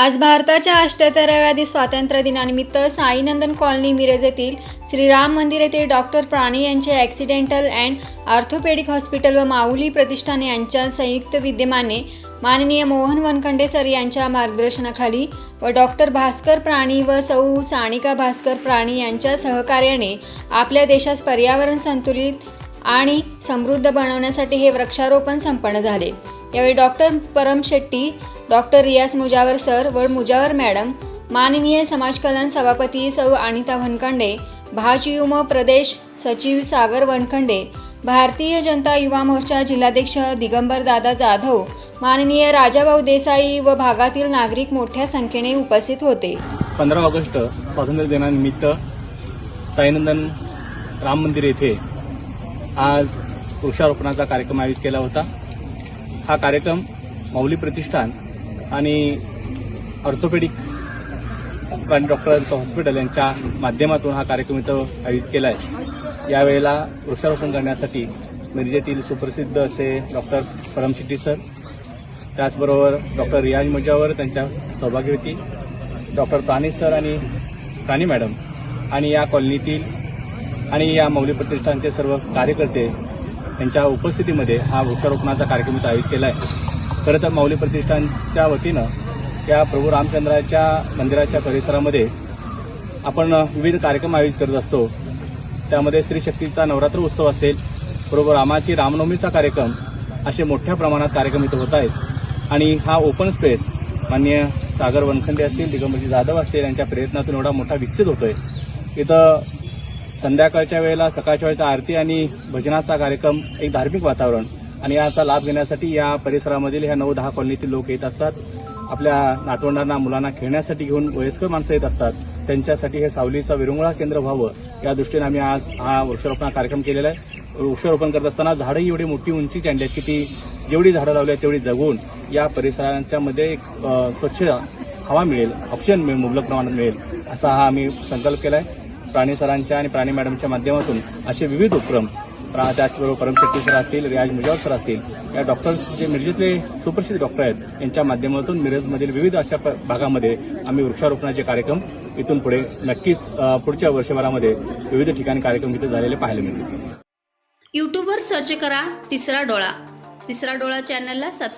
आज भारताच्या अठ्ठ्याहत्तराव्या स्वातंत्र्य दिनानिमित्त साईनंदन कॉलनी मिरज येथील श्रीराम मंदिर येथे डॉक्टर प्राणी यांचे ॲक्सिडेंटल अँड ऑर्थोपेडिक हॉस्पिटल व माऊली प्रतिष्ठान यांच्या संयुक्त विद्यमाने माननीय मोहन वनखंडे सर यांच्या मार्गदर्शनाखाली व डॉक्टर भास्कर प्राणी व सौ सानिका भास्कर प्राणी यांच्या सहकार्याने आपल्या देशास पर्यावरण संतुलित आणि समृद्ध बनवण्यासाठी हे वृक्षारोपण संपन्न झाले. यावेळी डॉक्टर परम शेट्टी डॉक्टर रियाज मुजावर सर व मुजावर मॅडम माननीय समाज कल्याण सभापती सौ अनिता वनखंडे भाजयुम प्रदेश सचिव सागर वनखंडे भारतीय जनता युवा मोर्चा जिल्हाध्यक्ष दिगंबर दादा जाधव माननीय राजाभाऊ देसाई व भागातील नागरिक मोठ्या संख्येने उपस्थित होते. पंधरा ऑगस्ट स्वातंत्र्य दिनानिमित्त साईनंदन राम मंदिर येथे आज वृक्षारोपणाचा कार्यक्रम आयोजित केला होता. हा कार्यक्रम माऊली प्रतिष्ठान आणि ऑर्थोपेडिक प्राणी डॉक्टरांचं हॉस्पिटल यांच्या माध्यमातून हा कार्यक्रम इथं आयोजित केला आहे यावेळेला वृक्षारोपण करण्यासाठी मिरजेतील सुप्रसिद्ध असे डॉक्टर परम शेट्टी सर त्याचबरोबर डॉक्टर रियाज मुजावर त्यांच्या सहभागी होती डॉक्टर प्राणी सर आणि प्राणी मॅडम आणि या कॉलनीतील आणि या मौली प्रतिष्ठानचे सर्व कार्यकर्ते यांच्या उपस्थितीमध्ये हा वृक्षारोपणाचा कार्यक्रम आयोजित केला आहे खरं तर माऊली प्रतिष्ठानच्या वतीनं त्या प्रभू रामचंद्राच्या मंदिराच्या परिसरामध्ये आपण विविध कार्यक्रम आयोजित करत असतो. त्यामध्ये स्त्री शक्तीचा नवरात्र उत्सव असेल बरोबर रामाची रामनवमीचा कार्यक्रम असे मोठ्या प्रमाणात कार्यक्रम इथं होत आहेत. आणि हा ओपन स्पेस मान्य सागर वनखंडे असतील दिगंबरजी जाधव असतील यांच्या प्रयत्नातून एवढा मोठा विकसित होतोय. इथं संध्याकाळच्या वेळेला सकाळच्या वेळेचा आरती आणि भजनाचा कार्यक्रम एक धार्मिक वातावरण आणि याचा लाभ घेण्यासाठी या परिसरामधील ह्या नऊ दहा कॉलनीतील लोक येत असतात. आपल्या नातवंडांना मुलांना खेळण्यासाठी घेऊन वयस्कर माणसं येत असतात. त्यांच्यासाठी हे सावलीचा विरंगुळा केंद्र व्हावं. या दृष्टीने आम्ही आज हा वृक्षारोपण कार्यक्रम केलेला आहे. वृक्षारोपण करत असताना झाडंही एवढी मोठी उंचीची आणली आहेत की ती जेवढी झाडं लावली आहेत तेवढी जगवून या परिसरांच्या मध्ये एक स्वच्छ हवा मिळेल ऑक्सिजन मिळेल मुबलक प्रमाणात मिळेल असा हा आम्ही संकल्प केला आहे प्राणी सरांच्या आणि प्राणी मॅडमच्या माध्यमातून असे विविध उपक्रम प्रा- त्याचबरोबर परम सर असतील रियाज मुजावर सर असतील या डॉक्टर्स जे मिरजेतले सुप्रसिद्ध डॉक्टर आहेत यांच्या माध्यमातून मिरजमधील विविध अशा भागामध्ये आम्ही वृक्षारोपणाचे कार्यक्रम इथून पुढे नक्कीच पुढच्या वर्षभरामध्ये विविध ठिकाणी कार्यक्रम इथे झालेले पाहायला मिळतील. युट्यूबवर सर्च करा तिसरा डोळा. तिसरा डोळा चॅनलला सबस्क्राईब